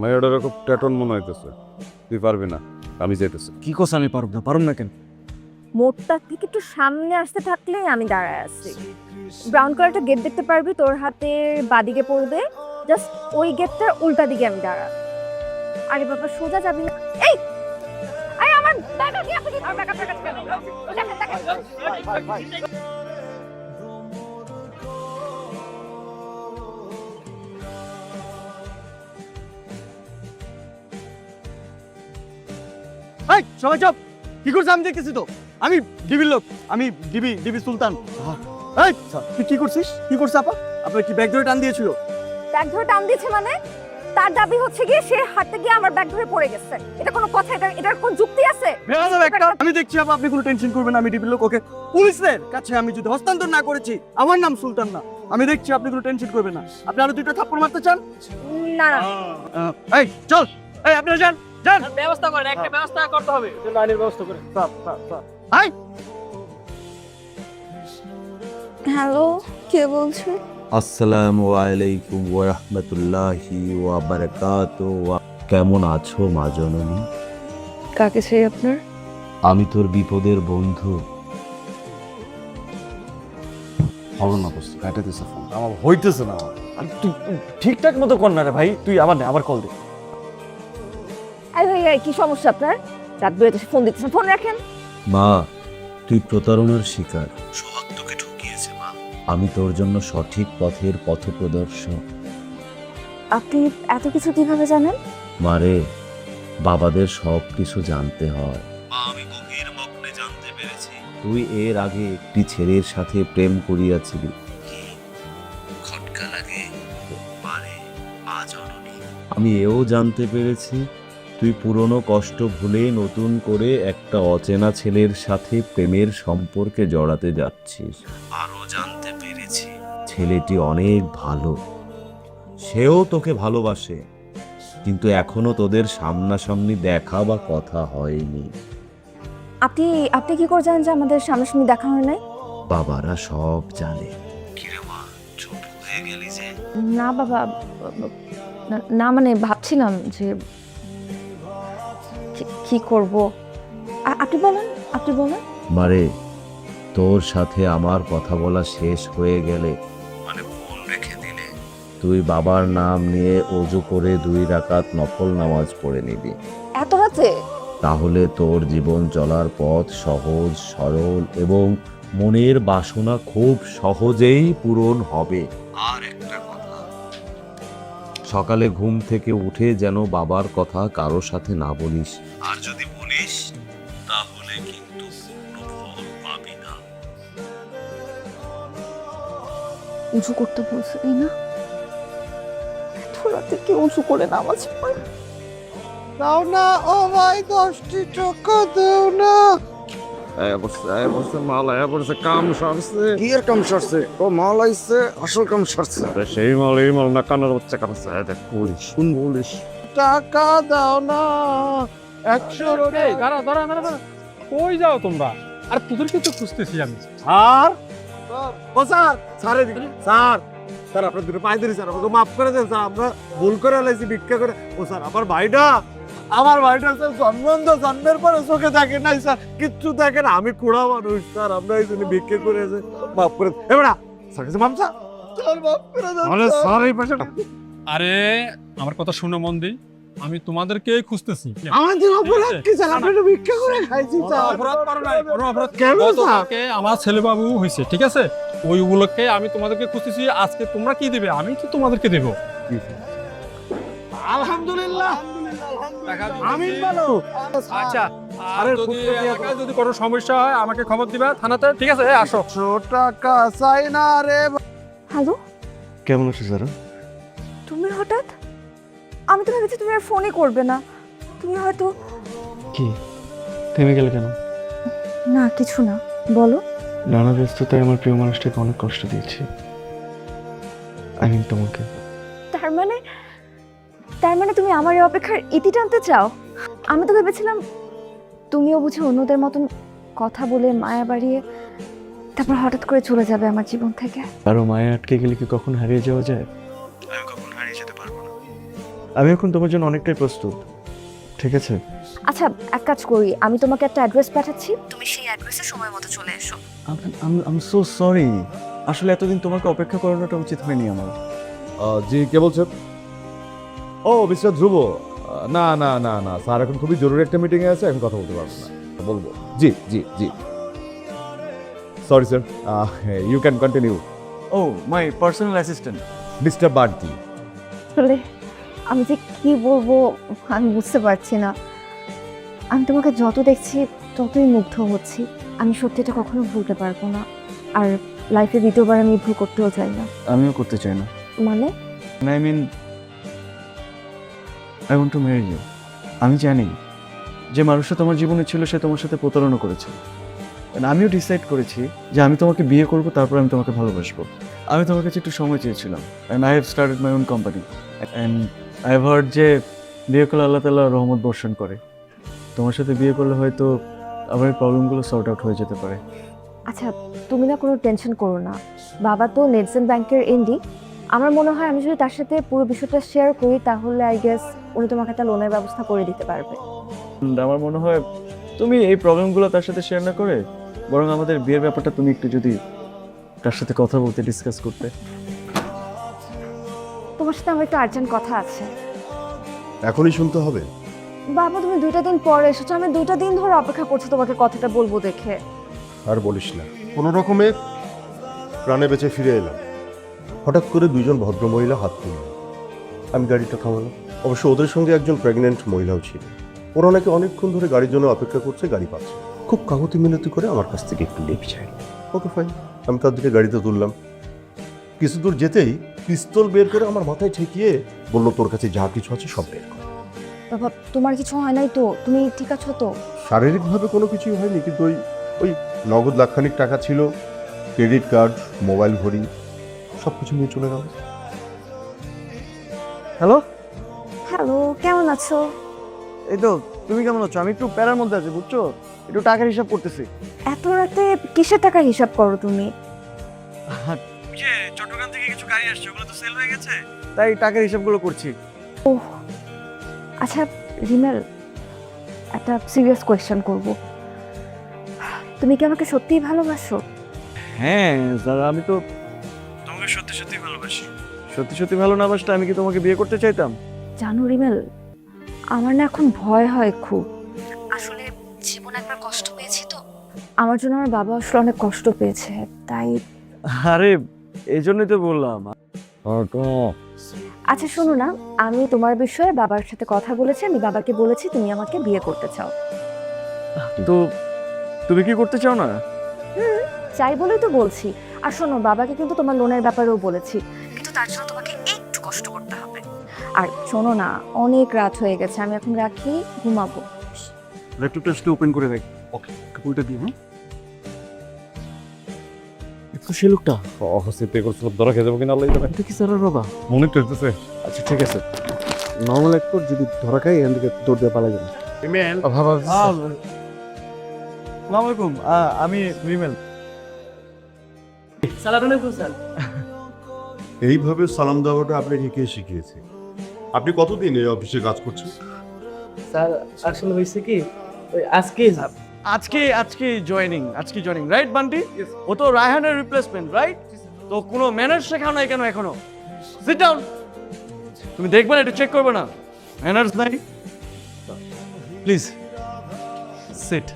মায়ের খুব ট্যাটন মনে হইতেছে। তুই পারবি না আমি যাইতেছি। কি কস আমি পারব না? পারুম না কেন? মোড়টা থেকে একটু সামনে আসতে থাকলেই আমি দাঁড়ায় আছি। ব্রাউন কালারটা গেট দেখতে পারবি তোর হাতের বাদিকে পড়বে। জাস্ট ওই গেটটার উল্টা দিকে আমি দাঁড়া। আরে বাবা সোজা যাবি না? এই! আরে আমার ব্যাগ কি আপনি আমার ব্যাগ আপনার কাছে কেন এই সবাই চুপ। কি করছ আমি দেখতেছি তো? আমি ডিবির লোক আমি ডিবি ডিবি সুলতান। এই তুই কি করছিস? কি করছিস আপা? আপনার কি ব্যাগ ধরে টান দিয়েছিল? ব্যাগ ধরে টান দিয়েছে মানে? তার দাবি হচ্ছে গিয়ে সে হাঁটতে গিয়ে আমার ব্যাগ ধরে পড়ে গেছে। এটা কোনো কথা এটা এটার কোন যুক্তি আছে? আমি দেখছি আপা আপনি কোনো টেনশন করবেন না আমি ডিবির লোক ওকে পুলিশের কাছে আমি যদি হস্তান্তর না করেছি আমার নাম সুলতান না। আমি দেখছি আপনি কোনো টেনশন করবেন না। আপনি আরও দুটো থাপ্পড় মারতে চান? না না। এই চল। এই আপনারা যান। যান। ব্যবস্থা করেন একটা ব্যবস্থা করতে হবে। আইনের ব্যবস্থা করে আই হ্যালো কে বলছো? আসসালামু আলাইকুম ওয়া রাহমাতুল্লাহি ওয়া বারাকাতু কেমন আছো মা জননী? কাকে চাই আপনার? আমি তোর বিপদের বন্ধু। হবে না কাটাতেছে ফোন আমার হইতেছে না। আর তুই ঠিকঠাক মতো কর না রে ভাই তুই আমার নে আবার কল দে। এই কি সমস্যা আপনার? রাত বেরোতে ফোন দিতেছেন। ফোন রাখেন। মা তুই প্রতারণার শিকার। সোহাগ তোকে ঠকিয়েছে মা। আমি তোর জন্য সঠিক পথের পথ পথপ্রদর্শক আপনি এত কিছু কীভাবে জানেন? মারে বাবাদের সব কিছু জানতে হয়। আমি গভীর মগ্নে জানতে পেরেছি। তুই এর আগে একটি ছেলের সাথে প্রেম করিয়াছিলি। খটকা লাগে? মা আমি এও জানতে পেরেছি তুই পুরনো কষ্ট ভুলে নতুন করে একটা অচেনা ছেলের সাথে প্রেমের সম্পর্কে জড়াতে যাচ্ছিস। আরও জানতে পেরেছি। ছেলেটি অনেক ভালো। সেও তোকে ভালোবাসে। কিন্তু এখনও তোদের সামনাসামনি দেখা বা কথা হয়নি। আপনি আপনি কি করে জানেন যে আমাদের সামনাসামনি দেখা হয় নাই? বাবারা সব জানে। কিরে মা চুপ হয়ে গেলি যে। না বাবা না- না মানে ভাবছিলাম যে কি- করব? আপনি বলেন আপনি বলেন। মারে তোর সাথে আমার কথা বলা শেষ হয়ে গেলে মানে ফোন রেখে দিলে। তুই বাবার নাম নিয়ে অজু করে দুই রাকাত নফল নামাজ পড়ে নিবি। এত রাতে? তাহলে তোর জীবন চলার পথ সহজ সরল এবং মনের বাসনা খুব সহজেই পূরণ হবে। আর একটা সকালে ঘুম থেকে উঠে যেন বাবার কথা কারও সাথে না বলিস। আর যদি বলিস তাহলে কিন্তু পূর্ণ ফল পাবি না। উঁচু করতে বলছে না। এত রাতে কি উঁচু করে নামাজ পড়ে। দাও না ও ভাই দশটি টাকা দেও না। কাম সারছে। কি এর কাম সারছে? ও মাল আইছে আসল কাম সারছে। সেই মাল এই মাল না কানের বাচ্চা কাটছে আয় দেখ পুলিশ কোন পুলিশ টাকা দাও না একশো দাঁড়া দাঁড়া কই যাও তোমরা? আর তোদেরকে তো খুঁজতেছি আমি। স্যার? ও স্যার স্যার এদিকে স্যার স্যার আপনার দুটো পায়ে ধরি স্যার আমাকে মাফ করে দেন স্যার আমরা ভুল করে লাইছি ভিক্ষা করে। ও স্যার আমার ভাইটা আমার ভাইটা স্যার জন্মন্ধ জন্মের পরে চোখে থাকে নাই স্যার। কিচ্ছু থাকে না। আমি কুড়া মানুষ স্যার। আমরা এই জন্য ভিক্ষা করে এসে মাফ করে এবার স্যার কাছে মাপ স্যার স্যার মাফ করে দেন আরে স্যার। এই পাশে আরে আমার কথা শুনে মন আমি তোমাদেরকে খুঁজতেছি। আমাদের অপরাধ কি স্যার? আমরা ভিক্ষা করে খাইছি স্যার। অপরাধ নাই, কোনো অপরাধ? কেন স্যার আমার ছেলেবাবু হয়েছে ঠিক আছে? ওইগুলোকে আমি তোমাদেরকে খুঁজতেছি। আজকে তোমরা কি দিবে? আমি তো তোমাদেরকে দেবো। আলহামদুলিল্লাহ। আমিন বলো আচ্ছা আরে যদি কোনো সমস্যা হয় আমাকে খবর দিবা থানাতে ঠিক আছে? আসো। টাকা চাই না রে হ্যালো? কেমন আছিস স্যার তুমি হঠাৎ? আমি তো ভেবেছি তুমি আর ফোনই করবে না। তুমি হয়তো কি? থেমে গেলে কেন? না কিছু না। বলো। নানা ব্যস্ততায় আমার প্রিয় মানুষটাকে অনেক কষ্ট দিয়েছি। আই মিন তোমাকে। তার মানে তার মানে তুমি আমার এই অপেক্ষার ইতি টানতে চাও? আমি তো ভেবেছিলাম তুমিও বুঝি অন্যদের মতন কথা বলে মায়া বাড়িয়ে তারপর হঠাৎ করে চলে যাবে আমার জীবন থেকে। কারও মায়া আটকে গেলে কি কখন হারিয়ে যাওয়া যায়? আমি কখন হারিয়ে যেতে পারব না। আমি এখন তোমার জন্য অনেকটাই প্রস্তুত। ঠিক আছে? আচ্ছা এক কাজ করি আমি তোমাকে একটা অ্যাড্রেস পাঠাচ্ছি। তুমি সেই অ্যাড্রেসে সময় মতো চলে এসো। আম সো সরি আসলে এতদিন তোমাকে অপেক্ষা করানোটা উচিত হয়নি আমার। জি কে বলছেন ও মিস্টার ধ্রুব। না না না না স্যার এখন খুবই জরুরি একটা মিটিংয়ে আছে এখন কথা বলতে পারব না। বলব। জি জি জি। Sorry sir you can continue oh my personal assistant mister Barti আসলে আমি যে কি বলব আমি বুঝতে পারছি না। আমি তোমাকে যত দেখছি ততই মুগ্ধ হচ্ছি। আমি সত্যি এটা কখনো ভুলতে পারব না। আর লাইফে দ্বিতীয়বার আমি ভুল করতেও চাই না। আমিও করতে চাই না। মানে? I mean I want to marry you আমি জানি যে মানুষটা তোমার জীবনে ছিল, সে তোমার সাথে প্রতারণা করেছে। আমিও ডিসাইড করেছি যে আমি তোমাকে বিয়ে করব, তারপর আমি তোমাকে ভালোবাসবো। আমি তোমার কাছে একটু সময় চেয়েছিলাম। And I have started my own company and I have heard যে বিয়ে করলে আল্লাহ তাল্লাহ রহমত বর্ষণ করে। তোমার সাথে বিয়ে করলে হয়তো আমার এই প্রবলেমগুলো সর্ট আউট হয়ে যেতে পারে। আচ্ছা তুমি না কোনো টেনশন করো না। বাবা তো নেটসেন ব্যাংকের এনডি আমার মনে হয় আমি যদি তার সাথে পুরো বিষয়টা শেয়ার করি তাহলে আই গেস উনি তোমাকে একটা লোনের ব্যবস্থা করে দিতে পারবে। আমার মনে হয় তুমি এই প্রবলেমগুলো তার সাথে শেয়ার না করে বরং আমাদের বিয়ের ব্যাপারটা তুমি একটু যদি তার সাথে কথা বলতে ডিসকাস করতে। তোমার সাথে আমার একটু আর্জেন্ট কথা আছে। এখনই শুনতে হবে। বাবা তুমি দুইটা দিন পরে এসেছ। আমি দুইটা দিন ধরে অপেক্ষা করছি তোমাকে কথাটা বলব দেখে। আর বলিস না। কোনো রকমে প্রাণে বেঁচে ফিরে এলাম। হঠাৎ করে দুইজন ভদ্রমহিলা হাত তুলল। আমি গাড়িটা থামালাম। অবশ্য ওদের সঙ্গে একজন প্রেগনেন্ট মহিলাও ছিল। ওরা নাকি অনেকক্ষণ ধরে গাড়ির জন্য অপেক্ষা করছে গাড়ি পাচ্ছে। খুব কাগতি মিনতি করে আমার কাছ থেকে একটু লেপ চাই। ওকে ফাইন আমি তার দিকে গাড়িতে তুললাম। কিছু দূর যেতেই পিস্তল বের করে আমার মাথায় ঠেকিয়ে বলল তোর কাছে যা কিছু আছে সব বের কর। বাবা তোমার কিছু হয় নাই তো? তুমি ঠিক আছো তো? শারীরিকভাবে কোনো কিছুই হয়নি কিন্তু ওই ওই নগদ লাখখানিক টাকা ছিল ক্রেডিট কার্ড মোবাইল ঘড়ি সব কিছু নিয়ে চলে গেল। হ্যালো? হ্যালো কেমন আছো? এই তো তুমি কেমন আছো? আমি একটু প্যারার মধ্যে আছি বুঝছ? একটু টাকার হিসাব করতেছি। এত রাতে কিসের টাকা হিসাব করো তুমি? যে চট্টগ্রাম থেকে কিছু গাড়ি আসছে ওগুলো তো সেল হয়ে গেছে। তাই টাকার হিসাবগুলো করছি। ও আচ্ছা রিমেল একটা সিরিয়াস কোয়েশ্চেন করব। তুমি কি আমাকে সত্যিই ভালোবাসো? হ্যাঁ স্যার আমি তো তোমাকে সত্যি সত্যি ভালোবাসি। সত্যি সত্যি ভালো না বাসলে আমি কি তোমাকে বিয়ে করতে চাইতাম? জানো রিমেল আমার না এখন ভয় হয় খুব। আসলে জীবন একবার কষ্ট পেয়েছি তো। আমার জন্য আমার বাবা আসলে অনেক কষ্ট পেয়েছে তাই আরে এই জন্যই তো বললাম। আচ্ছা শোনো না আমি তোমার বিষয়ে বাবার সাথে কথা বলেছি আমি বাবাকে বলেছি তুমি আমাকে বিয়ে করতে চাও। তো তুমি কি করতে চাও না? চাই বলেই তো বলছি। আর শোনো বাবাকে কিন্তু তোমার লোনের ব্যাপারেও বলেছি। কিন্তু তার জন্য তোমাকে একটু কষ্ট করতে হবে। আর শোনো না অনেক রাত হয়ে গেছে আমি এখন রাখি ঘুমাবো। ল্যাপটপটা একটু ওপেন করে দেখ ওকে কাপড়টা দিয়ে হ্যাঁ একটু সে লোকটা। অফিসে পে করছিল ধরা খেয়ে যাব কিনা আল্লাহ জানে। এটা কি স্যারের বাবা? মনে করতেছে আচ্ছা ঠিক আছে। নর্মাল যদি ধরা খাই এখান থেকে দৌড় দিয়ে পালা যাবে। ভাবা আসসালামু আলাইকুম। আমি রিমেল। এইভাবে সালাম দেওয়াটা আপনাকে কে শিখিয়েছে? আপনি কতদিন এই অফিসে কাজ করছেন? স্যার আসলে হয়েছে কি ওই আজকে আজকে আজকে জয়েনিং আজকে জয়েনিং রাইট বান্টি? ও তো রায়হানের রিপ্লেসমেন্ট রাইট তো কোনো ম্যানার শেখাও নাই কেন এখনও? সিট ডাউন তুমি দেখবে না একটু চেক করবে না। ম্যানার্স নাই? Please sit